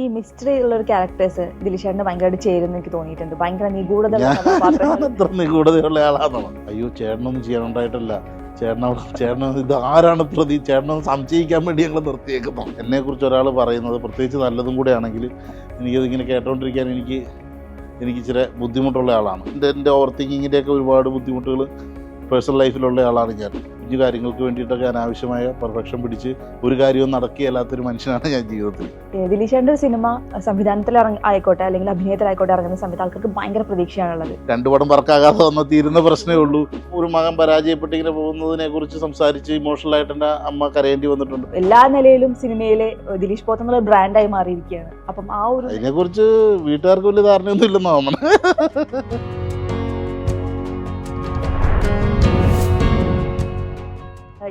ഈ മിസ്റ്ററി ഉള്ള ഒരു ക്യാരക്ടേഴ്സ് ദിലിഷേട്ടന് ഭയങ്കരമായിട്ട് ചേരുന്ന എനിക്ക് തോന്നിയിട്ടുണ്ട്. ഭയങ്കര നിഗൂഢത അത്ര നിഗൂഢതയുള്ള ആളാണോ അയ്യോ ചേട്ടനൊന്നും ചെയ്യാനുണ്ടായിട്ടല്ല. ചേട്ടനോട് ചേട്ടൻ ഇത് ആരാണ് പ്രതി? ചേട്ടനൊന്ന് സംശയിക്കാൻ വേണ്ടി ഞങ്ങൾ നിർത്തിയേക്കുന്നു. എന്നെ കുറിച്ച് ഒരാൾ പറയുന്നത് പ്രത്യേകിച്ച് നല്ലതും കൂടെ ആണെങ്കിൽ എനിക്കത് ഇങ്ങനെ കേട്ടോണ്ടിരിക്കാൻ എനിക്ക് എനിക്ക് ഇച്ചിരി ബുദ്ധിമുട്ടുള്ള ആളാണ്. എന്റെ എന്റെ ഓവർ തിങ്കിങ്ങിന്റെയൊക്കെ ഒരുപാട് ബുദ്ധിമുട്ടുകൾ പേഴ്സണൽ ലൈഫിലുള്ള ആളാണ് ഞാൻ. ഇഞ്ചു കാര്യങ്ങൾക്ക് വേണ്ടിയിട്ടൊക്കെ അനാവശ്യമായ പെർഫെക്ഷൻ പിടിച്ച് ഒരു കാര്യവും നടക്കുകയല്ലാത്തൊരു മനുഷ്യനാണ് ഞാൻ ജീവിതത്തിൽ. ദിലീഷേട്ടന്റെ ഒരു സിനിമ സംവിധാനത്തിൽ ആയിക്കോട്ടെ അല്ലെങ്കിൽ അഭിനയത്തിലായിക്കോട്ടെ ഇറങ്ങുന്ന സമയത്ത് ആൾക്കാർക്ക് ഭയങ്കര പ്രതീക്ഷയാണുള്ളത്. രണ്ടു പടം വർക്കാകാതെ വന്ന തീരുന്ന പ്രശ്നമേ ഉള്ളൂ. ഒരു മകൻ പരാജയപ്പെട്ട് ഇങ്ങനെ പോകുന്നതിനെ കുറിച്ച് സംസാരിച്ച് ഇമോഷണൽ ആയിട്ട് എന്റെ അമ്മ കരയേണ്ടി വന്നിട്ടുണ്ട്. എല്ലാ നിലയിലും സിനിമയിലെ ദിലീഷ് പോത്ത് എന്നുള്ള ബ്രാൻഡായി മാറിയിരിക്കുകയാണ്. അപ്പം ആ ഒരു അതിനെക്കുറിച്ച് വീട്ടുകാർക്ക് വലിയ ധാരണയൊന്നും ഇല്ലെന്ന് തോന്നണം.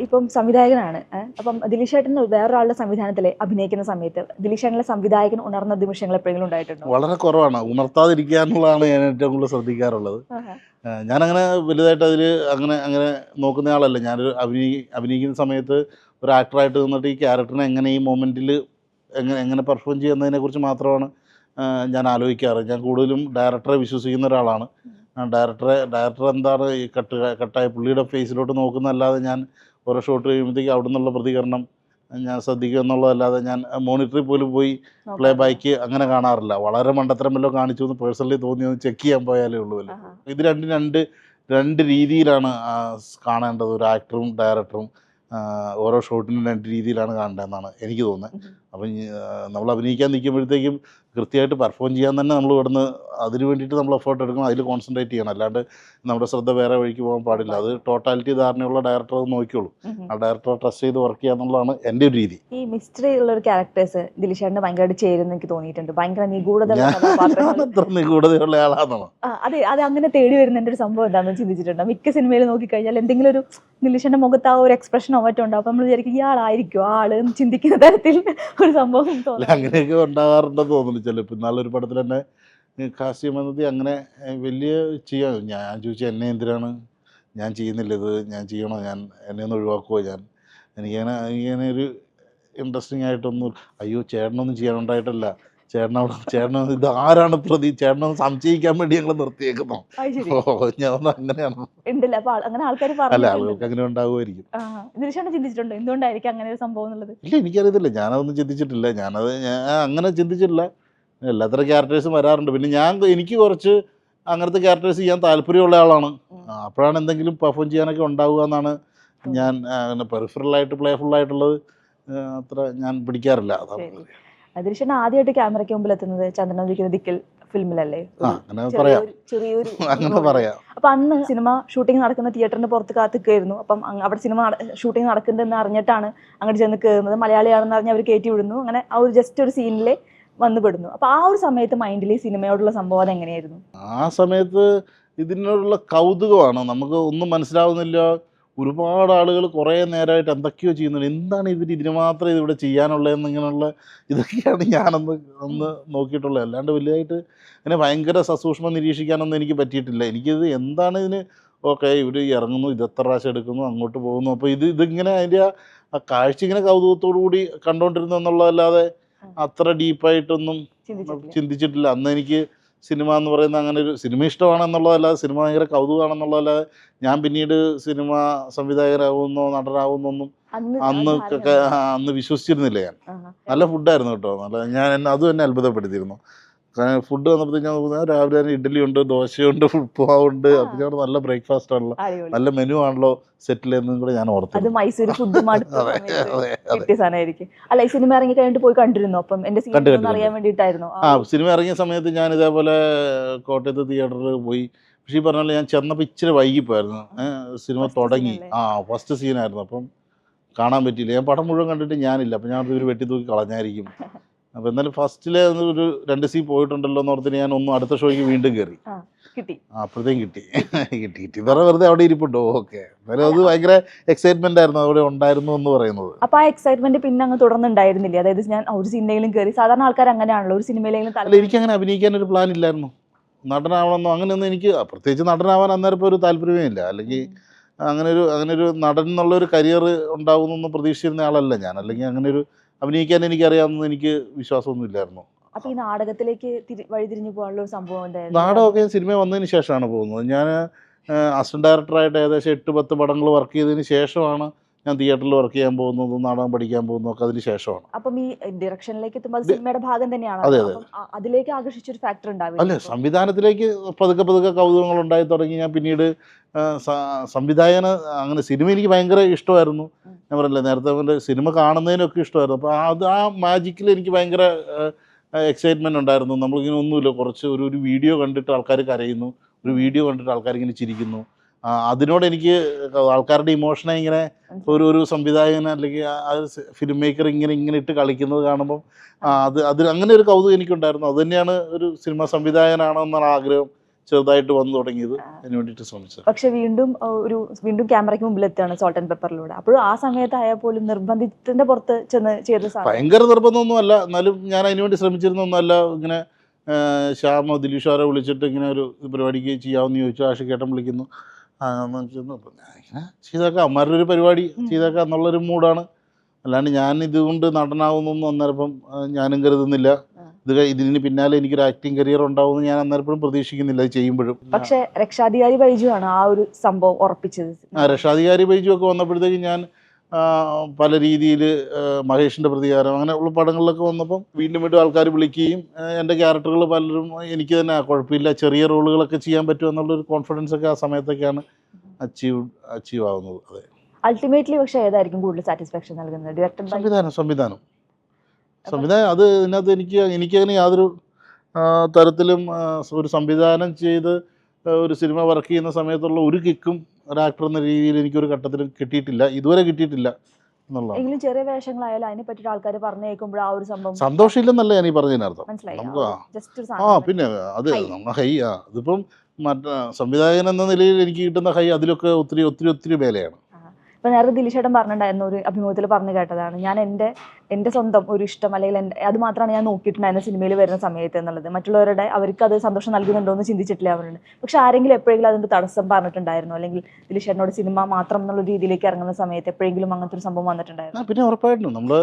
ഇപ്പം സംവിധായകനാണ്? അപ്പം ദിലീഷ് ചേട്ടൻ വേറൊരാളുടെ സംവിധാനത്തിൽ അഭിനയിക്കുന്ന സമയത്ത് ദിലീഷ് ചേട്ടനിലെ സംവിധായകൻ ഉണർന്ന നിമിഷങ്ങൾ എപ്പോഴെങ്കിലും ഉണ്ടായിട്ടുണ്ടോ? വളരെ കുറവാണ്. ഉണർത്താതിരിക്കുക എന്നുള്ളതാണ് ഞാൻ ഏറ്റവും കൂടുതൽ ശ്രദ്ധിക്കാറുള്ളത്. ഞാനങ്ങനെ വലുതായിട്ട് അതിൽ അങ്ങനെ അങ്ങനെ നോക്കുന്ന ആളല്ല. ഞാനൊരു അഭിനയി അഭിനയിക്കുന്ന സമയത്ത് ഒരു ആക്ടറായിട്ട് നിന്നിട്ട് ഈ ക്യാരക്ടറിനെ എങ്ങനെ ഈ മൊമെന്റിൽ എങ്ങനെ എങ്ങനെ പെർഫോം ചെയ്യുന്നതിനെ കുറിച്ച് മാത്രമാണ് ഞാൻ ആലോചിക്കാറ്. ഞാൻ കൂടുതലും ഡയറക്ടറെ വിശ്വസിക്കുന്ന ഒരാളാണ്. ഡയറക്ടറെ ഡയറക്ടർ എന്താണ് ഈ കട്ട് കട്ടായ പുള്ളിയുടെ ഫേസിലോട്ട് നോക്കുന്നതല്ലാതെ ഞാൻ ഓരോ ഷോട്ട് കഴിയുമ്പോഴത്തേക്ക് അവിടെ നിന്നുള്ള പ്രതികരണം ഞാൻ ശ്രദ്ധിക്കുക എന്നുള്ളതല്ലാതെ ഞാൻ മോണിറ്ററിൽ പോലും പോയി പ്ലേ ബാക്ക് അങ്ങനെ കാണാറില്ല. വളരെ മണ്ടത്തരം വല്ലതും കാണിച്ചു എന്ന് പേഴ്സണലി തോന്നിയൊന്ന് ചെക്ക് ചെയ്യാൻ പോയാലേ ഉള്ളൂ അല്ലേ. ഇത് രണ്ടും രണ്ട് രണ്ട് രീതിയിലാണ് കാണേണ്ടത്. ഒരു ആക്ടറും ഡയറക്ടറും ഓരോ ഷോട്ടിനും രണ്ട് രീതിയിലാണ് കാണേണ്ടതെന്നാണ് എനിക്ക് തോന്നുന്നത്. അപ്പം നമ്മൾ അഭിനയിക്കാൻ നിൽക്കുമ്പോഴത്തേക്കും കൃത്യമായിട്ട് പെർഫോം ചെയ്യാൻ തന്നെ നമ്മൾ ഇവിടുന്ന് അതിന് വേണ്ടിയിട്ട് നമ്മൾ എഫേർട്ട് എടുക്കണം. അതിൽ കോൺസെൻട്രേറ്റ് ചെയ്യണം. അല്ലാണ്ട് നമ്മുടെ ശ്രദ്ധ വേറെ വഴിക്ക് പോകാൻ പാടില്ല. അത് ടോട്ടാലിറ്റി ധാരണയുള്ള ഡയറക്ടർ അത് നോക്കിയോളൂ ആ ഡയറക്ടറെ ട്രസ്റ്റ് ചെയ്ത് വർക്ക് ചെയ്യുക എന്നുള്ളതാണ് എന്റെ ഒരു രീതി. ഈ മിസ്റ്ററി ഉള്ള ഒരു ക്യാരക്ടേഴ്സ് ദിലീഷ് ചേട്ടന് ഭയങ്കരമായിട്ട് ചേരുന്ന എനിക്ക് തോന്നിയിട്ടുണ്ട്. ഭയങ്കര നിഗൂഢത അത്ര നിഗൂഢതയുള്ള ആളാണെന്നോ ആ, അതെ അത് അങ്ങനെ തേടി വരുന്നതിന്റെ ഒരു സംഭവം എന്താണെന്ന് ചിന്തിച്ചിട്ടുണ്ട്? മിക്ക സിനിമയിൽ നോക്കിക്കഴിഞ്ഞാൽ എന്തെങ്കിലും ഒരു ദിലീഷന്റെ മുഖത്ത് ആ ഒരു എക്സ്പ്രഷനോ മറ്റോ ഉണ്ടാവും അപ്പം നമ്മൾ വിചാരിക്കും ഇയാളായിരിക്കും ആൾ? ചിന്തിക്കുന്ന തരത്തിൽ ഒരു സംഭവം തോന്നുന്നു. അങ്ങനെയൊക്കെ ഉണ്ടാകാറുണ്ടെന്ന് തോന്നുന്നു. ചിലപ്പോൾ ഇന്നാളൊരു പടത്തിൽ തന്നെ കാസ്യം എന്നത് അങ്ങനെ വലിയ ചെയ്യാൻ ഞാൻ ചോദിച്ചു എന്നെ എന്തിനാണ്? ഞാൻ ചെയ്യുന്നില്ല ഇത്. ഞാൻ ചെയ്യണോ? ഞാൻ എന്നെ ഒന്ന് ഒഴിവാക്കുമോ ഞാൻ എനിക്കങ്ങനെ എനിക്കങ്ങനെ ഒരു ഇൻട്രസ്റ്റിംഗ് ആയിട്ടൊന്നും അയ്യോ ചേട്ടനൊന്നും ചെയ്യാനുണ്ടായിട്ടല്ല. ചേട്ടനവിടെ ചേട്ടൻ ഇത് ആരാണ് പ്രതി? ചേട്ടനൊന്ന് സംശയിക്കാൻ വേണ്ടി ഞങ്ങൾ നിർത്തിയേക്കുന്നു. ഓ ഞാൻ ഒന്ന് അങ്ങനെയാണ്. ഉണ്ടല്ലോ? അപ്പൊ അങ്ങനെ ആൾക്കാർ അല്ല പറഞ്ഞു ആളുകൾക്ക് അങ്ങനെ ഉണ്ടാവുമായിരിക്കും. ദിലീഷേട്ടൻ ചിന്തിച്ചിട്ടുണ്ടോ? എന്തുകൊണ്ടായിരിക്കും അങ്ങനെ ഒരു സംഭവം എന്നുള്ളത്? ഇല്ല എനിക്കറിയത്തില്ല. ഞാനതൊന്നും ചിന്തിച്ചിട്ടില്ല. ഞാനത് ഞാൻ അങ്ങനെ ചിന്തിച്ചിട്ടില്ല. എല്ലാത്തരം ക്യാരക്ടേഴ്സും വരാറുണ്ട്. പിന്നെ ഞാൻ എനിക്ക് കുറച്ച് അങ്ങനത്തെ ക്യാരക്ടേഴ്സ് ചെയ്യാൻ താല്പര്യമുള്ള ആളാണ്. അപ്പോഴാണ് എന്തെങ്കിലും പെർഫോം ചെയ്യാനൊക്കെ ഉണ്ടാവുക എന്നാണ് ഞാൻ പെർഫറലായിട്ട് പ്ലേഫുൾ ആയിട്ടുള്ളത് അത്ര ഞാൻ പിടിക്കാറില്ല. അതാണ് ദിലീഷേട്ടൻ ആദ്യമായിട്ട് ക്യാമറയ്ക്ക് മുമ്പിൽ എത്തുന്നത് ചന്ദ്രനദിക്കുന്ന ദിക്കിൽ ഫിലിമിലല്ലേ? ചെറിയൊരു അപ്പൊ അന്ന് സിനിമ ഷൂട്ടിംഗ് നടക്കുന്ന തിയേറ്ററിന് പുറത്ത് കാത്തിക്കായിരുന്നു. അപ്പം അവിടെ സിനിമ ഷൂട്ടിംഗ് നടക്കുന്നുണ്ടെന്ന് അറിഞ്ഞിട്ടാണ് അങ്ങോട്ട് ചെന്ന് കയറുന്നത് മലയാളിയാണെന്ന് അറിഞ്ഞ് അവർ കയറ്റി വിടുന്നു. അങ്ങനെ ആ ഒരു ജസ്റ്റ് ഒരു സീനിലെ വന്നുപെടുന്നു അപ്പൊ ആ ഒരു സമയത്ത് മൈൻഡിൽ സിനിമയോടുള്ള സംഭവം അതെങ്ങനെയായിരുന്നു ആ സമയത്ത് ഇതിനോടുള്ള കൗതുകമാണ്? നമുക്ക് ഒന്നും മനസ്സിലാവുന്നില്ല. ഒരുപാട് ആളുകൾ കുറേ നേരമായിട്ട് എന്തൊക്കെയോ ചെയ്യുന്നുണ്ട്. എന്താണ് ഇവർ ഇതിന് മാത്രം ഇതിവിടെ ചെയ്യാനുള്ളതെന്ന് ഇങ്ങനെയുള്ള ഇതൊക്കെയാണ് ഞാനന്ന് ഒന്ന് നോക്കിയിട്ടുള്ളത്. അല്ലാണ്ട് വലുതായിട്ട് അങ്ങനെ ഭയങ്കര സസൂക്ഷ്മം നിരീക്ഷിക്കാനൊന്നും എനിക്ക് പറ്റിയിട്ടില്ല. എനിക്കിത് എന്താണ് ഇതിന് ഓക്കെ ഇവർ ഇറങ്ങുന്നു ഇത് എത്ര പ്രാവശ്യം എടുക്കുന്നു അങ്ങോട്ട് പോകുന്നു. അപ്പോൾ ഇത് ഇതിങ്ങനെ അതിന്റെ ആ- കാഴ്ച ഇങ്ങനെ കൗതുകത്തോടു കൂടി കണ്ടുകൊണ്ടിരുന്നു എന്നുള്ളതല്ലാതെ അത്ര ഡീപ്പായിട്ടൊന്നും ചിന്തിച്ചിട്ടില്ല. അന്ന് എനിക്ക് സിനിമ എന്ന് പറയുന്ന അങ്ങനെ ഒരു സിനിമ ഇഷ്ടമാണെന്നുള്ളതല്ലാതെ സിനിമ ഭയങ്കര കൗതുകമാണെന്നുള്ളതല്ലാതെ ഞാൻ പിന്നീട് സിനിമ സംവിധായകനാകുന്നോ നടനാകുന്നൊന്നും അന്ന് അന്ന് വിശ്വസിച്ചിരുന്നില്ല ഞാൻ. നല്ല ഫുഡായിരുന്നു കേട്ടോ. നല്ല ഞാൻ എന്നെ അതും എന്നെ അത്ഭുതപ്പെടുത്തിയിരുന്നു. ഫുഡ് വന്നപ്പോഴത്തേക്ക് ഞാൻ നോക്കുന്നത് രാവിലെ തന്നെ ഇഡ്ഡലി ഉണ്ട് ദോശയുണ്ട് ഉപ്പുമാവുണ്ട്. അപ്പം ഞാൻ നല്ല ബ്രേക്ക്ഫാസ്റ്റ് ആണല്ലോ. നല്ല മെനു ആണല്ലോ സെറ്റിൽ എന്നും കൂടെ ഞാൻ അത് മൈസൂർ ഫുഡ് മടുത്ത അതെ കിട്ടിയ സാധനമായിരിക്കും. അല്ല ഈ സിനിമ ഇറങ്ങി കഴിഞ്ഞിട്ട് പോയി കണ്ടിരുന്നു? അപ്പം എന്റെ അറിയാൻ വേണ്ടിയിട്ടായിരുന്നു. ആ. സിനിമ ഇറങ്ങിയ സമയത്ത് ഞാൻ ഇതേപോലെ കോട്ടയത്ത് തിയേറ്ററിൽ പോയി. പക്ഷേ ഈ പറഞ്ഞ ഞാൻ ചെന്നപ്പോൾ ഇച്ചിരി വൈകിപ്പോയിരുന്നു സിനിമ തുടങ്ങി. ആ ഫസ്റ്റ് സീനായിരുന്നു അപ്പം കാണാൻ പറ്റിയില്ല. ഞാൻ പടം മുഴുവൻ കണ്ടിട്ട് ഞാനില്ല. അപ്പം ഞാൻ ഇവർ വെട്ടി തൂക്കി കളഞ്ഞായിരിക്കും. അപ്പം എന്നാലും ഫസ്റ്റിലെ ഒരു രണ്ട് സീ പോയിട്ടുണ്ടല്ലോ എന്ന് ഓർത്തിട്ട് ഞാൻ ഒന്നും അടുത്ത ഷോയ്ക്ക് വീണ്ടും കയറി കിട്ടി. അപ്പോഴത്തേക്കും കിട്ടി. കിട്ടി കിട്ടി വേറെ വെറുതെ അവിടെ ഇരിപ്പുണ്ടോ? ഓക്കെ. എന്നാലും അത് ഭയങ്കര എക്സൈറ്റ്മെന്റ് ആയിരുന്നു. അവിടെ ഉണ്ടായിരുന്നു എന്ന് പറയുന്നത്. അപ്പൊ ആ എക്സൈറ്റ്മെന്റ് പിന്നെ അങ്ങ് തുടർന്നുണ്ടായിരുന്നില്ല? അതായത് ഞാൻ ഒരു സിനിമയിലും കയറി സാധാരണ ആൾക്കാർ അങ്ങനെയാണല്ലോ. ഒരു സിനിമയിലെങ്കിലും അല്ല എനിക്ക് അങ്ങനെ അഭിനയിക്കാൻ ഒരു പ്ലാൻ ഇല്ലായിരുന്നു. നടനാവണമെന്നോ അങ്ങനെയൊന്നും എനിക്ക് പ്രത്യേകിച്ച് നടനാവാൻ അന്നേരം ഇപ്പോൾ ഒരു താല്പര്യമേ ഇല്ല. അല്ലെങ്കിൽ അങ്ങനെ ഒരു അങ്ങനെ ഒരു നടൻ എന്നുള്ള ഒരു കരിയർ ഉണ്ടാവുമെന്നൊന്നും പ്രതീക്ഷിച്ചിരുന്ന ആളല്ല ഞാൻ. അല്ലെങ്കിൽ അങ്ങനെ ഒരു അഭിനയിക്കാൻ എനിക്കറിയാമെന്ന് എനിക്ക് വിശ്വാസമൊന്നും ഇല്ലായിരുന്നു. അപ്പൊ ഈ നാടകത്തിലേക്ക് തിരി- വഴിതിരിഞ്ഞു പോകാനുള്ള ഒരു സംഭവം എന്തായിരുന്നു? നാടകമൊക്കെ സിനിമ വന്നതിന് ശേഷമാണ് പോകുന്നത്. ഞാൻ അസിസ്റ്റന്റ് ഡയറക്ടറായിട്ട് ഏകദേശം എട്ട് പത്ത് പടങ്ങൾ വർക്ക് ചെയ്തതിന് ശേഷമാണ് ഞാൻ തിയേറ്ററിൽ വർക്ക് ചെയ്യാൻ പോകുന്നതും നാടകം പഠിക്കാൻ പോകുന്നതും ഒക്കെ അതിന് ശേഷമാണ്. അപ്പം ഈ ഡയറക്ഷനിലേക്ക് എത്തുമ്പോൾ സിനിമയുടെ ഭാഗം തന്നെയാണ്? അതെ, അതെ. അതിലേക്ക് ആകർഷിച്ചൊരു ഫാക്ടർ ഉണ്ടാവില്ല? അല്ല സംവിധാനത്തിലേക്ക് പതുക്കെ പതുക്കെ കൗതുകങ്ങൾ ഉണ്ടായി തുടങ്ങി. ഞാൻ പിന്നീട് സംവിധായകന് അങ്ങനെ സിനിമ എനിക്ക് ഭയങ്കര ഇഷ്ടമായിരുന്നു. ഞാൻ പറഞ്ഞില്ല നേരത്തെ അവന്റെ സിനിമ കാണുന്നതിനൊക്കെ ഇഷ്ടമായിരുന്നു. അപ്പോൾ അത് ആ മാജിക്കിൽ എനിക്ക് ഭയങ്കര എക്സൈറ്റ്മെന്റ് ഉണ്ടായിരുന്നു. നമ്മളിങ്ങനെ ഒന്നുമില്ല. കുറച്ച് ഒരു ഒരു വീഡിയോ കണ്ടിട്ട് ആൾക്കാർ കരയുന്നു. ഒരു വീഡിയോ കണ്ടിട്ട് ആൾക്കാർ ഇങ്ങനെ ചിരിക്കുന്നു. അതിനോട് എനിക്ക് ആൾക്കാരുടെ ഇമോഷനെ ഇങ്ങനെ ഒരു ഒരു സംവിധായകൻ അല്ലെങ്കിൽ ഫിലിം മേക്കർ ഇങ്ങനെ ഇങ്ങനെ ഇട്ട് കളിക്കുന്നത് കാണുമ്പം അത് അതിൽ അങ്ങനെ ഒരു കൗതുകം എനിക്കുണ്ടായിരുന്നു. അതുതന്നെയാണ് ഒരു സിനിമ സംവിധായകനാണോ എന്നുള്ള ആഗ്രഹം. ചെറുതായിട്ട് വന്നു തുടങ്ങിയത് അതിന് വേണ്ടിട്ട് ശ്രമിച്ചത്. പക്ഷെ വീണ്ടും ഒരു വീണ്ടും ക്യാമറയ്ക്ക് മുമ്പിൽ എത്തുകയാണ് സോൾട്ട് ആൻഡ് പെപ്പറിലൂടെ അപ്പോഴും ആ സമയത്തായാൽ പോലും നിർബന്ധത്തിന്റെ പുറത്ത് ചെന്ന് ചെയ്ത ഭയങ്കര ഭയങ്കര നിർബന്ധമൊന്നുമല്ല. എന്നാലും ഞാൻ അതിന് വേണ്ടി ശ്രമിച്ചിരുന്നൊന്നല്ല ഇങ്ങനെ ശ്യാമ ദിലീഷാരെ വിളിച്ചിട്ട് ഇങ്ങനെ ഒരു പരിപാടിക്ക് ചെയ്യാമെന്ന് ചോദിച്ചു. ആഷിക്കേട്ടൻ വിളിക്കുന്നു. ആ, എന്ന് ഞാൻ ഇങ്ങനെ ചെയ്തേക്കാം. അമ്മാരുടെ ഒരു പരിപാടി ചെയ്തേക്കാം എന്നുള്ളൊരു മൂഡാണ്. അല്ലാണ്ട് ഞാൻ ഇതുകൊണ്ട് നടനാവുന്നൊന്നും അന്നേരപ്പം ഞാനും കരുതുന്നില്ല. ഇത് ഇതിന് പിന്നാലെ എനിക്കൊരു ആക്ടിങ് കരിയർ ഉണ്ടാവുമെന്ന് ഞാൻ അന്നേരപ്പോഴും പ്രതീക്ഷിക്കുന്നില്ല. അത് ചെയ്യുമ്പോഴും. പക്ഷെ രക്ഷാധികാരി ബൈജു ആണ് ആ ഒരു സംഭവം ഉറപ്പിച്ചത്. ആ രക്ഷാധികാരി ബൈജു ഒക്കെ വന്നപ്പോഴത്തേക്ക് ഞാൻ പല രീതിയിൽ മഹേഷിന്റെ പ്രതികാരം അങ്ങനെ ഉള്ള പടങ്ങളിലൊക്കെ വന്നപ്പം വീണ്ടും വീണ്ടും ആൾക്കാർ വിളിക്കുകയും എന്റെ ക്യാരക്ടറുകൾ പലരും എനിക്ക് തന്നെ കുഴപ്പമില്ല ചെറിയ റോളുകളൊക്കെ ചെയ്യാൻ പറ്റും എന്നുള്ളൊരു കോൺഫിഡൻസ് ഒക്കെ ആ സമയത്തൊക്കെയാണ് അച്ചീവ് അച്ചീവ് ആവുന്നത്. അതെ. അൾട്ടിമേറ്റ്ലി പക്ഷേ ഏതായിരിക്കും കൂടുതൽ സാറ്റിസ്ഫാക്ഷൻ നൽകുന്നത്? ഡയറക്ടർ സംവിധാനം സംവിധാനം. സംവിധാനം അത് ഇതിനകത്ത് എനിക്ക് എനിക്കങ്ങനെ യാതൊരു തരത്തിലും ഒരു സംവിധാനം ചെയ്ത് ഒരു സിനിമ വർക്ക് ചെയ്യുന്ന സമയത്തുള്ള ഒരു കിക്കും ഒരു ആക്ടർ എന്ന രീതിയിൽ എനിക്കൊരു ഘട്ടത്തിലും കിട്ടിയിട്ടില്ല ഇതുവരെ കിട്ടിയിട്ടില്ല എങ്കിലും ചെറിയ വേഷങ്ങളായാലും അതിനെ പറ്റിയിട്ട് ആൾക്കാർ പറഞ്ഞു കേൾക്കുമ്പോൾ ആ ഒരു സംഭവം സന്തോഷമില്ലെന്നല്ല ഞാൻ ഈ പറഞ്ഞതിനർത്ഥം നമുക്ക് ആ. പിന്നെ അത് ഹൈ. ആ അതിപ്പം മറ്റേ സംവിധായകൻ എന്ന നിലയിൽ എനിക്ക് കിട്ടുന്ന ഹൈ അതിലൊക്കെ ഒത്തിരി ഒത്തിരി ഒത്തിരി മേലെയാണ് ഇപ്പൊ നേരത്തെ ദിലീഷേട്ടൻ പറഞ്ഞിട്ടുണ്ടായിരുന്നു ഒരു അഭിമുഖത്തിൽ പറഞ്ഞു കേട്ടതാണ്. ഞാൻ എന്റെ എന്റെ സ്വന്തം ഒരു ഇഷ്ടം അല്ലെങ്കിൽ എന്റെ അത് മാത്രമാണ് ഞാൻ നോക്കിയിട്ടുണ്ടായിരുന്ന സിനിമയിൽ വരുന്ന സമയത്ത് എന്നുള്ളത്. മറ്റുള്ളവരുടെ അവർക്ക് അത് സന്തോഷം നൽകുന്നുണ്ടോ എന്ന് ചിന്തിച്ചിട്ടില്ല അവരുണ്ട് പക്ഷെ ആരെങ്കിലും എപ്പോഴെങ്കിലും അതിന്റെ തടസ്സം പറഞ്ഞിട്ടുണ്ടായിരുന്നു അല്ലെങ്കിൽ ദിലീഷേട്ടനോട് സിനിമ മാത്രം എന്നുള്ള രീതിയിലേക്ക് ഇറങ്ങുന്ന സമയത്ത് എപ്പോഴെങ്കിലും അങ്ങനത്തെ ഒരു സംഭവം വന്നിട്ടുണ്ടായിരുന്നു? പിന്നെ ഉറപ്പായിട്ടും നമ്മൾ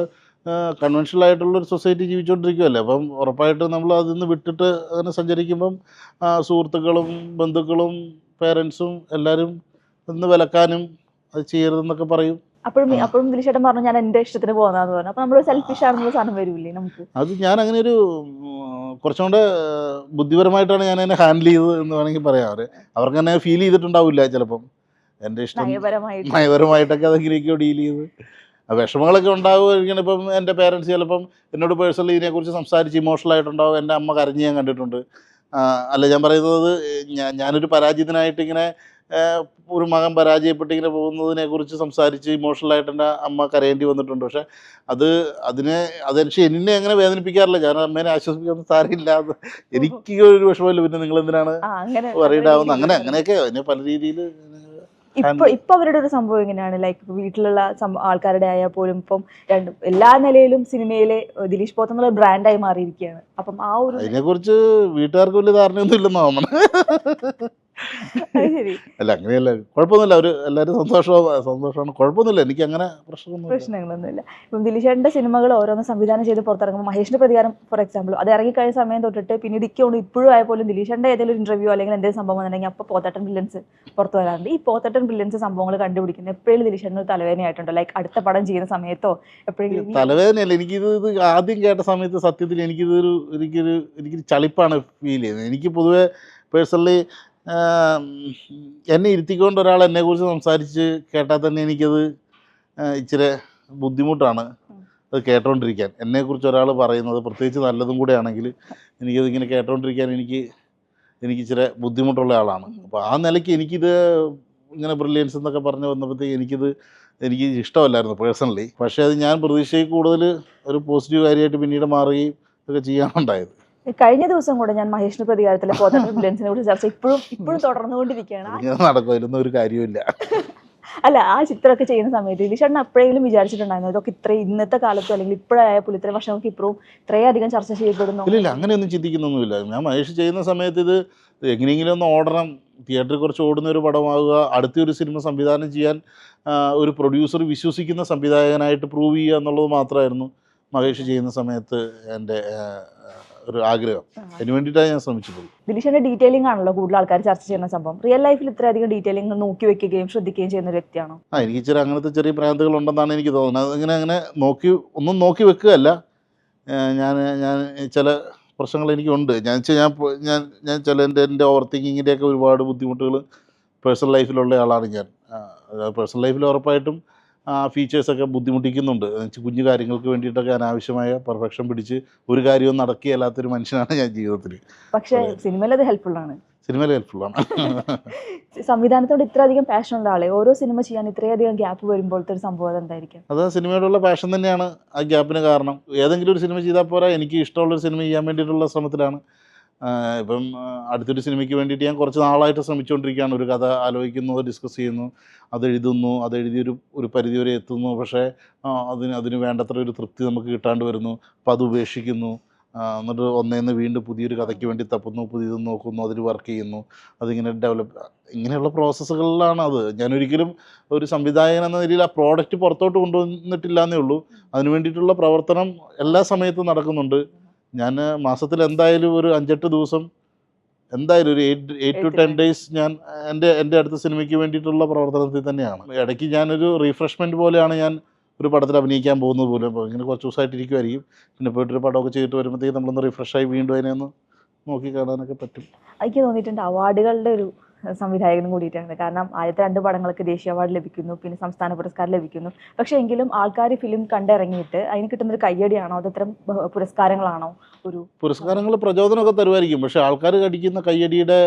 കൺവെൻഷണൽ ആയിട്ടുള്ള ഒരു സൊസൈറ്റി ജീവിച്ചുകൊണ്ടിരിക്കുകയല്ലേ അപ്പം ഉറപ്പായിട്ടും നമ്മൾ അതിൽ നിന്ന് വിട്ടിട്ട് അങ്ങനെ സഞ്ചരിക്കുമ്പം സുഹൃത്തുക്കളും ബന്ധുക്കളും പേരൻസും എല്ലാവരും നിന്ന് വിലക്കാനും അത് ചെയ്യരുതെന്നൊക്കെ പറയും. അപ്പോഴും അപ്പോഴും ദിലീഷേട്ടൻ പറഞ്ഞു ഞാൻ എന്റെ ഇഷ്ടത്തിന് പോകുന്നതെന്ന് പറഞ്ഞു. അപ്പൊ നമ്മൾ സെൽഫിഷ് ആണെന്നുള്ള സാധനം വരില്ലേ നമുക്ക്? അത് ഞാൻ അങ്ങനെ ഒരു കുറച്ചുകൂടെ കുറച്ചും കൂടെ ബുദ്ധിപരമായിട്ടാണ് ഞാൻ എന്നെ ഹാൻഡിൽ ചെയ്തത് എന്ന് വേണമെങ്കിൽ പറയാം. അവർ അവർക്ക് തന്നെ ഫീൽ ചെയ്തിട്ടുണ്ടാവില്ല ചിലപ്പം. എന്റെ ഇഷ്ടം നയപരമായിട്ട്. നയപരമായിട്ടൊക്കെ അതെങ്ങനെയൊക്കെയോ ഡീൽ ചെയ്ത്. വിഷമങ്ങളൊക്കെ ഉണ്ടാവുമായിരിക്കണം ഇപ്പം എന്റെ പേരൻസ് ചിലപ്പം എന്നോട് പേഴ്സണലി ഇതിനെക്കുറിച്ച് സംസാരിച്ച് ഇമോഷണൽ ആയിട്ടുണ്ടാവും. എന്റെ അമ്മ കരഞ്ഞ് ഞാൻ കണ്ടിട്ടുണ്ട്. അല്ല ഞാൻ പറയുന്നത് ഞാൻ ഞാനൊരു പരാജിതനായിട്ട് ഇങ്ങനെ ഒരു മകൻ പരാജയപ്പെട്ട് ഇങ്ങനെ പോകുന്നതിനെ കുറിച്ച് സംസാരിച്ച് ഇമോഷണൽ ആയിട്ട് എന്റെ അമ്മ കരയേണ്ടി വന്നിട്ടുണ്ട്. പക്ഷെ അത് അതിനെ അതെനിക്ക് എന്നെ അങ്ങനെ വേദനിപ്പിക്കാറില്ല. ഞാൻ അമ്മേനെ ആശ്വസിപ്പിക്കുന്ന സാരമില്ല. എനിക്ക് ഒരു വിഷമമില്ല പിന്നെ നിങ്ങൾ എന്തിനാണ് ആ അങ്ങനെ അങ്ങനെയൊക്കെ അതിനെ പല രീതിയിൽ ഇപ്പൊ ഇപ്പൊ അവരുടെ ഒരു സംഭവം എങ്ങനെയാണ് ലൈക്ക് വീട്ടിലുള്ള ആൾക്കാരുടെ ആയാൽ പോലും ഇപ്പം രണ്ടും എല്ലാ നിലയിലും സിനിമയിലെ ദിലീഷ് പോത്ത് എന്നുള്ള ബ്രാൻഡായി മാറിയിരിക്കുകയാണ്. അപ്പം ആ ഒരു അതിനെക്കുറിച്ച് വീട്ടുകാർക്ക് വലിയ ധാരണയൊന്നും ഇല്ലെന്ന് തോന്നണം. അത് ശരി അല്ല അങ്ങനെയല്ല. കുഴപ്പമൊന്നുമില്ല. അവർ എല്ലാവരും സന്തോഷവും സന്തോഷമാണ്. കുഴപ്പമൊന്നുമില്ല. എനിക്ക് അങ്ങനെ പ്രശ്നമൊന്നും പ്രശ്നങ്ങളൊന്നുമില്ല. ഇപ്പം ദിലീഷേട്ടന്റെ സിനിമകൾ ഓരോന്ന് സംവിധാനം ചെയ്ത് പുറത്തിറങ്ങുമ്പോൾ മഹേഷിന്റെ പ്രതികാരം ഫോർ എക്സാമ്പിൾ അത് ഇറങ്ങിക്കഴിഞ്ഞ സമയം തൊട്ടിട്ട് പിന്നീട് ഇക്കൊണ്ട് ഇപ്പോഴും ആയ പോലും ദിലീഷേട്ടന്റെ ഏതെങ്കിലും ഒരു ഇന്റർവ്യൂ അല്ലെങ്കിൽ എന്തെങ്കിലും സംഭവം വന്നിട്ടുണ്ടെങ്കിൽ അപ്പോൾ പോത്തട്ടൻ ബ്രില്യൻസ് പുറത്തു വരാറുണ്ട്. ഈ പോത്തട്ടൻ ബ്രില്യൻസ് സംഭവങ്ങൾ കണ്ടുപിടിക്കുന്നത് എപ്പോഴും ദിലീഷേട്ടൻ ഒരു തലവേദനയായിട്ടുണ്ടോ. ലൈക്ക് അടുത്ത പടം ചെയ്യുന്ന സമയത്തോ എപ്പോഴെങ്കിലും തലവേദനയല്ല. എനിക്കിത് ഇത് ആദ്യം കേട്ട സമയത്ത് സത്യത്തിൽ എനിക്കിതൊരു എനിക്കൊരു എനിക്കൊരു ചളിപ്പാണ് ഫീൽ ചെയ്യുന്നത്. എനിക്ക് പൊതുവേ പേഴ്സണലി എന്നെ ഇരുത്തിക്കൊണ്ട് ഒരാൾ എന്നെക്കുറിച്ച് സംസാരിച്ച് കേട്ടാൽ തന്നെ എനിക്കത് ഇച്ചിരി ബുദ്ധിമുട്ടാണ് അത് കേട്ടോണ്ടിരിക്കാൻ. എന്നെക്കുറിച്ച് ഒരാൾ പറയുന്നത് പ്രത്യേകിച്ച് നല്ലതും കൂടെ ആണെങ്കിൽ എനിക്കത് ഇങ്ങനെ കേട്ടോണ്ടിരിക്കാൻ എനിക്ക് എനിക്ക് ഇച്ചിരി ബുദ്ധിമുട്ടുള്ള ആളാണ്. അപ്പോൾ ആ നിലയ്ക്ക് എനിക്കിത് ഇങ്ങനെ ബ്രില്യൻസ് എന്നൊക്കെ പറഞ്ഞ് വന്നപ്പോഴത്തേക്ക് എനിക്കിത് എനിക്ക് ഇഷ്ടമല്ലായിരുന്നു പേഴ്സണലി. പക്ഷേ അത് ഞാൻ പ്രതീക്ഷയിൽ കൂടുതൽ ഒരു പോസിറ്റീവ് കാര്യമായിട്ട് പിന്നീട് മാറുകയും ഒക്കെ ചെയ്യാനുണ്ടായത്. കഴിഞ്ഞ ദിവസം കൂടെ ഞാൻ മഹേഷിന്റെ പ്രതികാരത്തിലെ ബ്രില്യൻസിനെ കുറിച്ച് ചർച്ച ഇപ്പോഴും ഇപ്പോഴും തുടർന്നുകൊണ്ടിരിക്കുകയാണ്. നടക്കുമായിരുന്നു ഒരു കാര്യമില്ല അല്ല ആ ചിത്രമൊക്കെ ചെയ്യുന്ന സമയത്ത് ദിലീഷേട്ടൻ എപ്പോഴെങ്കിലും വിചാരിച്ചിട്ടുണ്ടായിരുന്നു ഇതൊക്കെ ഇത്ര ഇന്നത്തെ കാലത്തും അല്ലെങ്കിൽ ഇപ്പോഴായ പുലിത്ര ഇത്രയും വർഷങ്ങൾക്ക് ഇപ്പോഴും ഇത്രയധികം ചർച്ച ചെയ്യപ്പെടുന്നു. ഇല്ല അങ്ങനെയൊന്നും ചിന്തിക്കുന്നൊന്നുമില്ല. ഞാൻ മഹേഷ് ചെയ്യുന്ന സമയത്ത് ഇത് എങ്ങനെയെങ്കിലും ഒന്ന് ഓടണം തിയേറ്ററിൽ കുറച്ച് ഓടുന്ന ഒരു പടമാവുക അടുത്തൊരു സിനിമ സംവിധാനം ചെയ്യാൻ ഒരു പ്രൊഡ്യൂസർ വിശ്വസിക്കുന്ന സംവിധായകനായിട്ട് പ്രൂവ് ചെയ്യുക എന്നുള്ളത് മാത്രമായിരുന്നു മഹേഷ് ചെയ്യുന്ന സമയത്ത് എന്റെ ഒരു ആഗ്രഹം. അതിന് വേണ്ടിയിട്ടാണ് ഞാൻ ശ്രമിച്ചിട്ടുള്ളത് ദിലീഷന്റെ ഡീറ്റെയിലിംഗ് ആണല്ലോ കൂടുതൽ ആൾക്കാർ ചർച്ച ചെയ്യുന്ന സംഭവം. റിയൽ ലൈഫിൽ ഇത്രയധികം ഡീറ്റെയിലിംഗ് നോക്കി വെക്കുകയും ശ്രദ്ധിക്കുകയും ചെയ്യുന്ന ഒരു വ്യക്തിയാണോ? ആ എനിക്ക് ഇച്ചിരി അങ്ങനത്തെ ചെറിയ പ്രാന്തുകൾ ഉണ്ടെന്നാണ് എനിക്ക് തോന്നുന്നത്. അതിങ്ങനെ അങ്ങനെ നോക്കി ഒന്നും നോക്കി വെക്കുകയല്ല. ഞാൻ ഞാൻ ചില പ്രശ്നങ്ങൾ എനിക്കുണ്ട്. ഞാൻ ഞാൻ ഞാൻ ഞാൻ ചില എന്റെ എന്റെ ഓവർ തിങ്കിങ്ങിന്റെയൊക്കെ ഒരുപാട് ബുദ്ധിമുട്ടുകൾ പേഴ്സണൽ ലൈഫിലുള്ള ആളാണ് ഞാൻ. പേഴ്സണൽ ലൈഫിൽ ഉറപ്പായിട്ടും ഫീച്ചേഴ്സൊക്കെ ബുദ്ധിമുട്ടിക്കുന്നുണ്ട്. കുഞ്ഞു കാര്യങ്ങൾക്ക് വേണ്ടിയിട്ടൊക്കെ അനാവശ്യമായ പെർഫെക്ഷൻ പിടിച്ച് ഒരു കാര്യവും നടക്കുകയല്ലാത്തൊരു മനുഷ്യനാണ് ഞാൻ ജീവിതത്തിൽ പക്ഷേ സിനിമയിൽ അത് ഹെൽപ്ഫുൾ ആണ്. സിനിമയിൽ ഹെൽപ്ഫുള്ളാണ് സംവിധാനത്തോട് ഇത്രയധികം പാഷൻ ഉള്ള ആളെ ഓരോ സിനിമ ചെയ്യാൻ ഇത്രയധികം ഗ്യാപ്പ് വരുമ്പോഴത്തെ ഒരു സംഭവം എന്തായിരിക്കും അത് സിനിമയോടുള്ള പാഷൻ തന്നെയാണ് ആ ഗ്യാപ്പിന് കാരണം. ഏതെങ്കിലും ഒരു സിനിമ ചെയ്താൽ പോരാ എനിക്ക് ഇഷ്ടമുള്ള ഒരു സിനിമ ചെയ്യാൻ വേണ്ടിയിട്ടുള്ള ശ്രമത്തിലാണ് ഇപ്പം അടുത്തൊരു സിനിമയ്ക്ക് വേണ്ടിയിട്ട് ഞാൻ കുറച്ച് നാളായിട്ട് ശ്രമിച്ചുകൊണ്ടിരിക്കുകയാണ് ഒരു കഥ ആലോചിക്കുന്നു ഡിസ്കസ് ചെയ്യുന്നു അത് എഴുതുന്നു അത് എഴുതിയൊരു ഒരു പരിധി വരെ എത്തുന്നു. പക്ഷേ അതിന് അതിന് വേണ്ടത്ര ഒരു തൃപ്തി നമുക്ക് കിട്ടാണ്ട് വരുന്നു. അപ്പം അത് ഉപേക്ഷിക്കുന്നു. എന്നിട്ട് ഒന്നേന്ന് വീണ്ടും പുതിയൊരു കഥയ്ക്ക് വേണ്ടി തപ്പുന്നു പുതിയത് നോക്കുന്നു അതിൽ വർക്ക് ചെയ്യുന്നു. അതിങ്ങനെ ഡെവലപ്പ് ഇങ്ങനെയുള്ള പ്രോസസ്സുകളിലാണ് അത്. ഞാനൊരിക്കലും ഒരു സംവിധായകൻ എന്ന നിലയിൽ ആ പ്രോഡക്റ്റ് പുറത്തോട്ട് കൊണ്ടുവന്നിട്ടില്ല എന്നേ ഉള്ളൂ. അതിന് വേണ്ടിയിട്ടുള്ള പ്രവർത്തനം എല്ലാ സമയത്തും നടക്കുന്നുണ്ട്. ഞാൻ മാസത്തിൽ എന്തായാലും ഒരു അഞ്ചെട്ട് ദിവസം എന്തായാലും ഒരു eight eight to ten. Days ഞാൻ എന്റെ എന്റെ അടുത്ത സിനിമയ്ക്ക് വേണ്ടിയിട്ടുള്ള പ്രവർത്തനത്തിൽ തന്നെയാണ്. ഇടയ്ക്ക് ഞാനൊരു റീഫ്രഷ്മെന്റ് പോലെയാണ് ഞാൻ ഒരു പടത്തിൽ അഭിനയിക്കാൻ പോകുന്നത് പോലും. അപ്പോൾ ഇങ്ങനെ കുറച്ച് ദിവസമായിട്ട് ഇരിക്കുമായിരിക്കും പിന്നെ പോയിട്ടൊരു പടമൊക്കെ ചെയ്തിട്ട് വരുമ്പോഴത്തേക്ക് നമ്മളൊന്ന് റിഫ്രഷായി വീണ്ടും അതിനെ ഒന്ന് നോക്കി കാണാനൊക്കെ പറ്റും. എനിക്ക് തോന്നിയിട്ടുണ്ട് അവാർഡുകളുടെ ഒരു സംവിധായകനും കൂടിയിട്ടാണ്. കാരണം ആദ്യത്തെ രണ്ട് പടങ്ങൾക്ക് ദേശീയ അവാർഡ് ലഭിക്കുന്നു പിന്നെ സംസ്ഥാന പുരസ്കാരം ലഭിക്കുന്നു. പക്ഷേ എങ്കിലും ആൾക്കാർ ഫിലിം കണ്ടിറങ്ങിയിട്ട് അതിന് കിട്ടുന്ന ഒരു കയ്യടിയാണോ? അതത്തരം ഇത്തരം പുരസ്കാരങ്ങളാണോ ഒരു പുരസ്കാരങ്ങൾ പ്രചോദനമൊക്കെ തരുമായിരിക്കും. പക്ഷേ ആൾക്കാർ കടിക്കുന്ന കയ്യടിയുടെ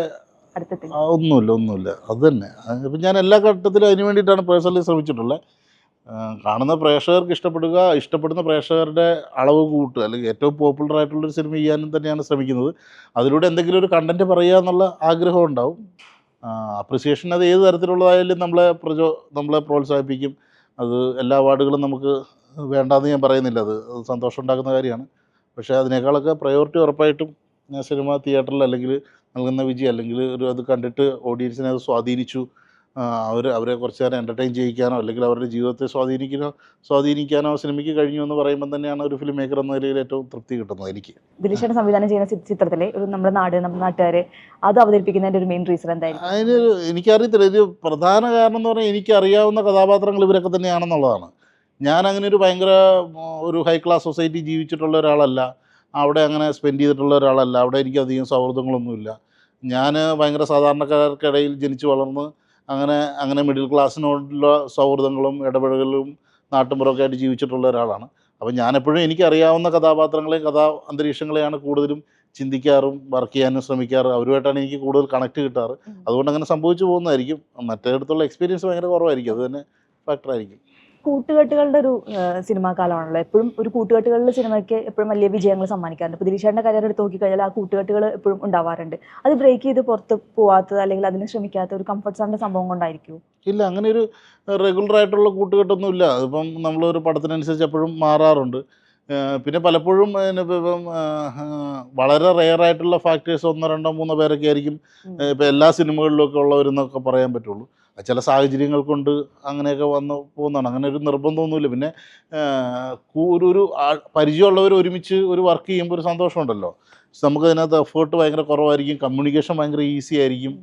ഒന്നുമില്ല ഒന്നുമില്ല. അത് തന്നെ. ഇപ്പം ഞാൻ എല്ലാ ഘട്ടത്തിലും അതിന് വേണ്ടിയിട്ടാണ് പേഴ്സണലി ശ്രമിച്ചിട്ടുള്ളത് കാണുന്ന പ്രേക്ഷകർക്ക് ഇഷ്ടപ്പെടുക ഇഷ്ടപ്പെടുന്ന പ്രേക്ഷകരുടെ അളവ് കൂട്ടുക. അല്ലെങ്കിൽ ഏറ്റവും പോപ്പുലർ ആയിട്ടുള്ളൊരു സിനിമ ചെയ്യാനും തന്നെയാണ് ശ്രമിക്കുന്നത്. അതിലൂടെ എന്തെങ്കിലും ഒരു കണ്ടന്റ് പറയുക എന്നുള്ള ആഗ്രഹം ഉണ്ടാവും. അപ്രിസിയേഷൻ അത് ഏത് തരത്തിലുള്ളതായാലും നമ്മളെ പ്രചോ നമ്മളെ പ്രോത്സാഹിപ്പിക്കും. അത് എല്ലാ അവാർഡുകളും നമുക്ക് വേണ്ടാന്ന് ഞാൻ പറയുന്നില്ല. അത് സന്തോഷം ഉണ്ടാക്കുന്ന കാര്യമാണ്. പക്ഷേ അതിനേക്കാളൊക്കെ പ്രയോറിറ്റി ഉറപ്പായിട്ടും സിനിമ തിയേറ്ററിൽ അല്ലെങ്കിൽ നൽകുന്ന വിജയം അല്ലെങ്കിൽ ഒരു അത് കണ്ടിട്ട് ഓഡിയൻസിനെ അത് സ്വാധീനിച്ചു അവർ അവരെ കുറച്ച് നേരം എന്റർടൈൻ ചെയ്യിക്കാനോ അല്ലെങ്കിൽ അവരുടെ ജീവിതത്തെ സ്വാധീനിക്കാനോ സ്വാധീനിക്കാനോ സിനിമയ്ക്ക് കഴിഞ്ഞു എന്ന് പറയുമ്പോൾ തന്നെയാണ് ഒരു ഫിലിം മേക്കർ എന്ന നിലയിൽ ഏറ്റവും തൃപ്തി കിട്ടുന്നത് എനിക്ക്. ദിലീഷൻ സംവിധാനം ചെയ്യുന്ന ചിത്രത്തിലെ ഒരു നമ്മുടെ നാട് നമ്മുടെ നാട്ടുകാരെ അത് അവതരിപ്പിക്കുന്നതിന്റെ ഒരു മെയിൻ റീസൺ എന്തായിരിക്കും? അതിനൊരു എനിക്കറിയത്തില്ല. ഇത് പ്രധാന കാരണം എന്ന് പറഞ്ഞാൽ എനിക്കറിയാവുന്ന കഥാപാത്രങ്ങൾ ഇവരൊക്കെ തന്നെയാണെന്നുള്ളതാണ്. ഞാൻ അങ്ങനെ ഒരു ഭയങ്കര ഒരു ഹൈ ക്ലാസ് സൊസൈറ്റി ജീവിച്ചിട്ടുള്ള ഒരാളല്ല. അവിടെ അങ്ങനെ സ്പെൻഡ് ചെയ്തിട്ടുള്ള ഒരാളല്ല. അവിടെ എനിക്ക് അധികം സൗഹൃദങ്ങളൊന്നുമില്ല. ഞാൻ ഭയങ്കര സാധാരണക്കാർക്കിടയിൽ ജനിച്ചു വളർന്ന് അങ്ങനെ അങ്ങനെ മിഡിൽ ക്ലാസ്സിനോടുള്ള സൗഹൃദങ്ങളും ഇടപെടലുകളും നാട്ടുമ്പുറമൊക്കെ ആയിട്ട് ജീവിച്ചിട്ടുള്ള ഒരാളാണ്. അപ്പോൾ ഞാനെപ്പോഴും എനിക്കറിയാവുന്ന കഥാപാത്രങ്ങളെയും കഥാ അന്തരീക്ഷങ്ങളെയാണ് കൂടുതലും ചിന്തിക്കാറും വർക്ക് ചെയ്യാനും ശ്രമിക്കാറ്. അവരുമായിട്ടാണ് എനിക്ക് കൂടുതൽ കണക്ട് കിട്ടാറ്. അതുകൊണ്ട് അങ്ങനെ സംഭവിച്ചു പോകുന്നതായിരിക്കും. മറ്റേടത്തുള്ള എക്സ്പീരിയൻസ് ഭയങ്കര കുറവായിരിക്കും. അത് തന്നെ ഫാക്ടറായിരിക്കും കൂട്ടുകെട്ടുകളുടെ ഒരു സിനിമാ കാലമാണല്ലോ. എപ്പോഴും ഒരു കൂട്ടുകെട്ടുകളുടെ സിനിമയ്ക്ക് എപ്പോഴും വലിയ വിജയങ്ങൾ സമ്മാനിക്കാറുണ്ട്. ഇപ്പോൾ ദിലീഷേന്റെ കരിയർ എടുത്ത് നോക്കിക്കഴിഞ്ഞാൽ ആ കൂട്ടുകെട്ടുകൾ എപ്പോഴും ഉണ്ടാവാറുണ്ട്. അത് ബ്രേക്ക് ചെയ്ത് പുറത്ത് പോവാത്തത് അല്ലെങ്കിൽ അതിന് ശ്രമിക്കാത്ത ഒരു കംഫർട്ട് സോണിന്റെ സംഭവം കൊണ്ടായിരിക്കും ഇല്ല അങ്ങനെ ഒരു റെഗുലർ ആയിട്ടുള്ള കൂട്ടുകെട്ടൊന്നും ഇല്ല. അതിപ്പം നമ്മളൊരു പടത്തിനനുസരിച്ച് എപ്പോഴും മാറാറുണ്ട്. പിന്നെ പലപ്പോഴും ഇപ്പം ഇപ്പം, വളരെ റെയർ ആയിട്ടുള്ള ഫാക്ടേഴ്സ് ഒന്നോ രണ്ടോ മൂന്നോ പേരൊക്കെ ആയിരിക്കും. ഇപ്പം എല്ലാ സിനിമകളിലും ഒക്കെ ഉള്ളവരെന്നൊക്കെ പറയാൻ പറ്റുള്ളൂ. ചില സാഹചര്യങ്ങൾ കൊണ്ട് അങ്ങനെയൊക്കെ വന്ന് പോകുന്നതാണ്. അങ്ങനെ ഒരു നിർബന്ധമൊന്നുമില്ല. പിന്നെ ഒരു ഒരു പരിചയമുള്ളവർ ഒരുമിച്ച് ഒരു വർക്ക് ചെയ്യുമ്പോൾ ഒരു സന്തോഷമുണ്ടല്ലോ. നമുക്ക് അതിനകത്ത് എഫേർട്ട് ഭയങ്കര കുറവായിരിക്കും കമ്മ്യൂണിക്കേഷൻ ഭയങ്കര ഈസി ആയിരിക്കും.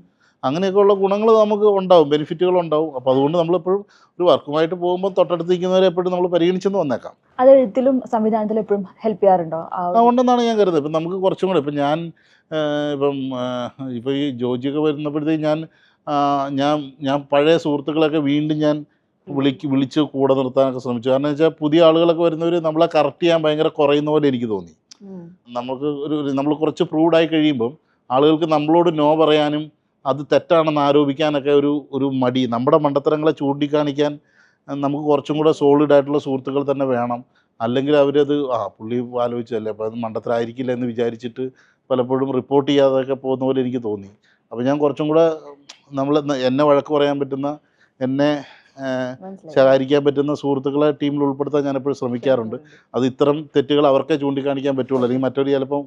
അങ്ങനെയൊക്കെയുള്ള ഗുണങ്ങൾ നമുക്ക് ഉണ്ടാവും ബെനിഫിറ്റുകൾ ഉണ്ടാവും. അപ്പോൾ അതുകൊണ്ട് നമ്മളെപ്പോഴും ഒരു വർക്കുമായിട്ട് പോകുമ്പോൾ തൊട്ടടുത്ത് നിൽക്കുന്നവരെ എപ്പോഴും നമ്മൾ പരിഗണിച്ചെന്ന് വന്നേക്കാം. അത് എഴുത്തിലും സംവിധാനത്തിലും എപ്പോഴും ഹെൽപ്പ് ചെയ്യാറുണ്ടോ? ആ ഉണ്ടെന്നാണ് അതുകൊണ്ടെന്നാണ് ഞാൻ കരുതുന്നത്. ഇപ്പം നമുക്ക് കുറച്ചും കൂടെ ഇപ്പം ഞാൻ ഇപ്പം ഇപ്പോൾ ഈ ജോജിയൊക്കെ വരുന്നപ്പോഴത്തേക്ക് ഞാൻ ഞാൻ ഞാൻ പഴയ സുഹൃത്തുക്കളൊക്കെ വീണ്ടും ഞാൻ വിളിക്ക് വിളിച്ച് കൂടെ നിർത്താനൊക്കെ ശ്രമിച്ചു. കാരണം വെച്ചാൽ പുതിയ ആളുകളൊക്കെ വരുന്നവർ നമ്മളെ കറക്റ്റ് ചെയ്യാൻ ഭയങ്കര കുറയുന്ന പോലെ എനിക്ക് തോന്നി. നമുക്ക് ഒരു നമ്മൾ കുറച്ച് പ്രൂവ്ഡായി കഴിയുമ്പം ആളുകൾക്ക് നമ്മളോട് നോ പറയാനും അത് തെറ്റാണെന്ന് ആരോപിക്കാനൊക്കെ ഒരു ഒരു മടി. നമ്മുടെ മണ്ടത്തരങ്ങളെ ചൂണ്ടിക്കാണിക്കാൻ നമുക്ക് കുറച്ചും കൂടെ സോളിഡ് ആയിട്ടുള്ള സുഹൃത്തുക്കൾ തന്നെ വേണം. അല്ലെങ്കിൽ അവരത് ആ പുള്ളി ആലോചിച്ചല്ലേ അപ്പോൾ അത് മണ്ടത്തരായിരിക്കില്ല എന്ന് വിചാരിച്ചിട്ട് പലപ്പോഴും റിപ്പോർട്ട് ചെയ്യാതെയൊക്കെ പോകുന്ന പോലെ എനിക്ക് തോന്നി. അപ്പോൾ ഞാൻ കുറച്ചും കൂടെ നമ്മൾ എന്നെ വഴക്ക് പറയാൻ പറ്റുന്ന എന്നെ ശകാരിക്കാൻ പറ്റുന്ന സുഹൃത്തുക്കളെ ടീമിൽ ഉൾപ്പെടുത്താൻ ഞാൻ എപ്പോഴും ശ്രമിക്കാറുണ്ട്. അത് ഇത്തരം തെറ്റുകൾ അവർക്കേ ചൂണ്ടിക്കാണിക്കാൻ പറ്റുള്ളൂ. അല്ലെങ്കിൽ മറ്റൊരു ചിലപ്പം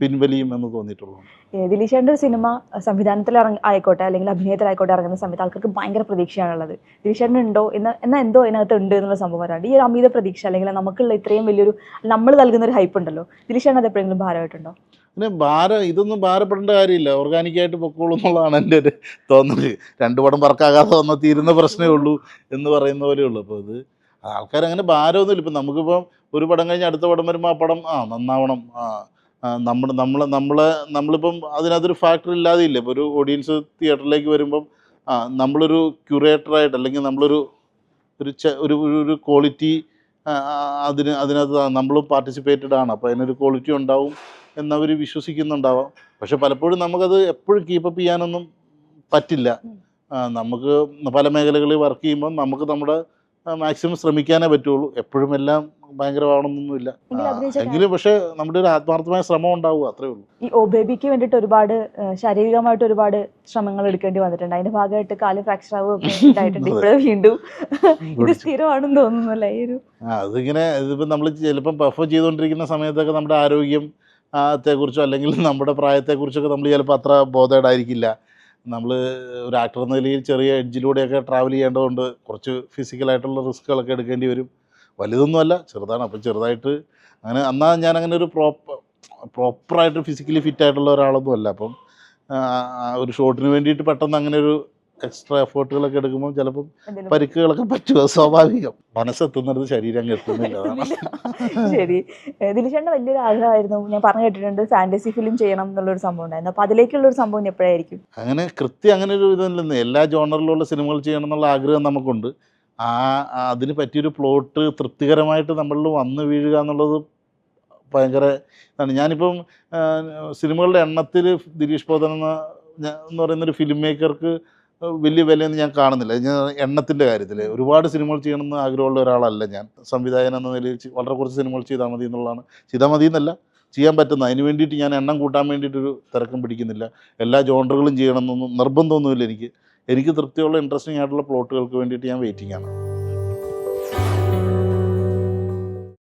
പിൻവലിയും. എന്ന് തോന്നിയിട്ടുള്ളൂ ഏ, ഒരു സിനിമ സംവിധാനത്തിൽ ഇറങ്ങി ആയിക്കോട്ടെ അല്ലെങ്കിൽ അഭിനയത്തിലായിക്കോട്ടെ ഇറങ്ങുന്ന സമയത്ത് ആൾക്കാർക്ക് ഭയങ്കര പ്രതീക്ഷയാണുള്ളത്. ദിലീഷേട്ടൻ ഉണ്ടോ എന്ന് എന്നാൽ എന്തോ അതിനകത്ത് ഉണ്ട് എന്നുള്ള സംഭവം വരാണ്ട് ഈ ഒരു അമിത പ്രതീക്ഷ അല്ലെങ്കിൽ നമുക്കുള്ള ഇത്രയും വലിയൊരു നമ്മൾ നൽകുന്ന ഒരു ഹൈപ്പ് ഉണ്ടല്ലോ. ദിലീഷേട്ടൻ അത് എപ്പോഴെങ്കിലും ഭാരമായിട്ടുണ്ടോ? പിന്നെ ഭാരം ഇതൊന്നും ഭാരപ്പെടേണ്ട കാര്യമില്ല. ഓർഗാനിക്കായിട്ട് പൊക്കോളൂ എന്നുള്ളതാണ് എന്റെ ഒരു തോന്നൽ. രണ്ടു പടം വർക്കാകാതെ വന്നാൽ തീരുന്ന പ്രശ്നമേ ഉള്ളൂ എന്ന് പറയുന്ന പോലെ ഉള്ളൂ അപ്പോൾ അത് ആൾക്കാർ അങ്ങനെ ഭാരമൊന്നുമില്ല. ഇപ്പം നമുക്കിപ്പം ഒരു പടം കഴിഞ്ഞ് അടുത്ത പടം വരുമ്പോൾ ആ പടം ആ നന്നാവണം ആ നമ്മൾ നമ്മൾ നമ്മളെ നമ്മളിപ്പം അതിനകത്തൊരു ഫാക്ടർ ഇല്ലാതെ ഇല്ല ഇപ്പോൾ ഒരു ഓഡിയൻസ് തിയേറ്ററിലേക്ക് വരുമ്പം നമ്മളൊരു ക്യൂറേറ്ററായിട്ട് അല്ലെങ്കിൽ നമ്മളൊരു ഒരു ഒരു- ഒരു ക്വാളിറ്റി അതിന് അതിനകത്ത് നമ്മൾ പാർട്ടിസിപ്പേറ്റഡ് ആണ്. അപ്പോൾ അതിനൊരു ക്വാളിറ്റി ഉണ്ടാവും എന്നവർ വിശ്വസിക്കുന്നുണ്ടാവാം. പക്ഷെ പലപ്പോഴും നമുക്കത് എപ്പോഴും കീപ്പപ്പ് ചെയ്യാനൊന്നും പറ്റില്ല. നമുക്ക് പല മേഖലകളിൽ വർക്ക് ചെയ്യുമ്പോൾ നമുക്ക് നമ്മുടെ മാക്സിമം ശ്രമിക്കാനേ പറ്റുള്ളൂ. എപ്പോഴും എല്ലാം ഭയങ്കരമാവണമെന്നൊന്നുമില്ല എങ്കിലും പക്ഷെ നമ്മുടെ ഒരു ആത്മാർത്ഥമായ ശ്രമം ഉണ്ടാവുക അത്രേ ഉള്ളൂ. ഈ ഓ ബേബിക്ക് വേണ്ടിയിട്ട് ഒരുപാട് ശാരീരികമായിട്ട് ഒരുപാട് ശ്രമങ്ങൾ എടുക്കേണ്ടി വന്നിട്ടുണ്ട്. അതിന്റെ ഭാഗമായിട്ട് കാൽ ഫ്രാക്ചർ ആവുകയും വീണ്ടും. ഇത് സ്ഥിരമാണെന്ന് തോന്നുന്നല്ലേ ഈ ഒരു ആ അതിങ്ങനെ ഇതിപ്പോ നമ്മൾ ചിലപ്പം പെർഫോം ചെയ്തുകൊണ്ടിരിക്കുന്ന സമയത്തൊക്കെ നമ്മുടെ ആരോഗ്യം ത്തെക്കുറിച്ചോ അല്ലെങ്കിൽ നമ്മുടെ പ്രായത്തെക്കുറിച്ചൊക്കെ നമ്മൾ ചിലപ്പോൾ അത്ര ബോധേഡായിരിക്കില്ല നമ്മൾ ഒരു ആക്ടർ എന്ന നിലയിൽ ചെറിയ എഡ്ജിലൂടെയൊക്കെ ട്രാവൽ ചെയ്യേണ്ടതുകൊണ്ട് കുറച്ച് ഫിസിക്കലായിട്ടുള്ള റിസ്ക്കുകളൊക്കെ എടുക്കേണ്ടി വരും. വലുതൊന്നുമല്ല ചെറുതാണ്. അപ്പോൾ ചെറുതായിട്ട് അങ്ങനെ എന്നാൽ ഞാൻ അങ്ങനെ ഒരു പ്രോപ്പർ പ്രോപ്പറായിട്ട് ഫിസിക്കലി ഫിറ്റ് ആയിട്ടുള്ള ഒരാളൊന്നും അല്ല അപ്പം ഒരു ഷോട്ടിന് വേണ്ടിയിട്ട് പെട്ടെന്ന് അങ്ങനെ ഒരു എക്സ്ട്രാ എഫേർട്ടുകളൊക്കെ എടുക്കുമ്പോൾ ചിലപ്പോൾ പരിക്കുകളൊക്കെ പറ്റുക സ്വാഭാവികം. മനസ്സെത്തുന്നിടത്ത് ശരീരം കെട്ടുന്നില്ല. എത്തുന്നില്ല ശരി. ദിലിഷേണ്ട വലിയൊരു ആഗ്രഹമായിരുന്നു. ഞാൻ പറഞ്ഞു കേട്ടിട്ടുണ്ട് ഫാന്റസി ഫിലിം ചെയ്യണം എന്നുള്ളൊരു സംഭവം ഉണ്ടായിരുന്നു. അപ്പൊ അതിലേക്കുള്ള ഒരു സംഭവം എപ്പോഴായിരിക്കും? അങ്ങനെ കൃത്യം അങ്ങനെ ഒരു ഇതല്ലെന്ന് എല്ലാ ജോണറിലുള്ള സിനിമകൾ ചെയ്യണം എന്നുള്ള ആഗ്രഹം നമുക്കുണ്ട്. ആ അതിന് പറ്റിയൊരു പ്ലോട്ട് തൃപ്തികരമായിട്ട് നമ്മളിൽ വന്നു വീഴുക എന്നുള്ളത് ഭയങ്കര ഇതാണ്. ഞാനിപ്പം സിനിമകളുടെ എണ്ണത്തിൽ ദിലീഷ് പോതൻ എന്ന എന്ന് പറയുന്നൊരു ഫിലിം മേക്കർക്ക് വലിയ വിലയൊന്നും ഞാൻ കാണുന്നില്ല. ഞാൻ എണ്ണത്തിന്റെ കാര്യത്തിൽ ഒരുപാട് സിനിമകൾ ചെയ്യണമെന്ന് ആഗ്രഹമുള്ള ഒരാളല്ല ഞാൻ. സംവിധായകൻ എന്ന നിലയിൽ വളരെ കുറച്ച് സിനിമകൾ ചെയ്താൽ മതി എന്നുള്ളതാണ്. ചെയ്താൽ മതി എന്നല്ല ചെയ്യാൻ പറ്റുന്ന. അതിന് വേണ്ടിയിട്ട് ഞാൻ എണ്ണം കൂട്ടാൻ വേണ്ടിയിട്ടൊരു തിരക്കും പിടിക്കുന്നില്ല. എല്ലാ ജോണ്ടറുകളും ചെയ്യണമെന്നൊന്നും നിർബന്ധമൊന്നുമില്ല എനിക്ക്. എനിക്ക് തൃപ്തിയുള്ള ഇൻട്രസ്റ്റിംഗ് ആയിട്ടുള്ള പ്ലോട്ടുകൾക്ക് വേണ്ടിയിട്ട് ഞാൻ വെയിറ്റിംഗ് ആണ്.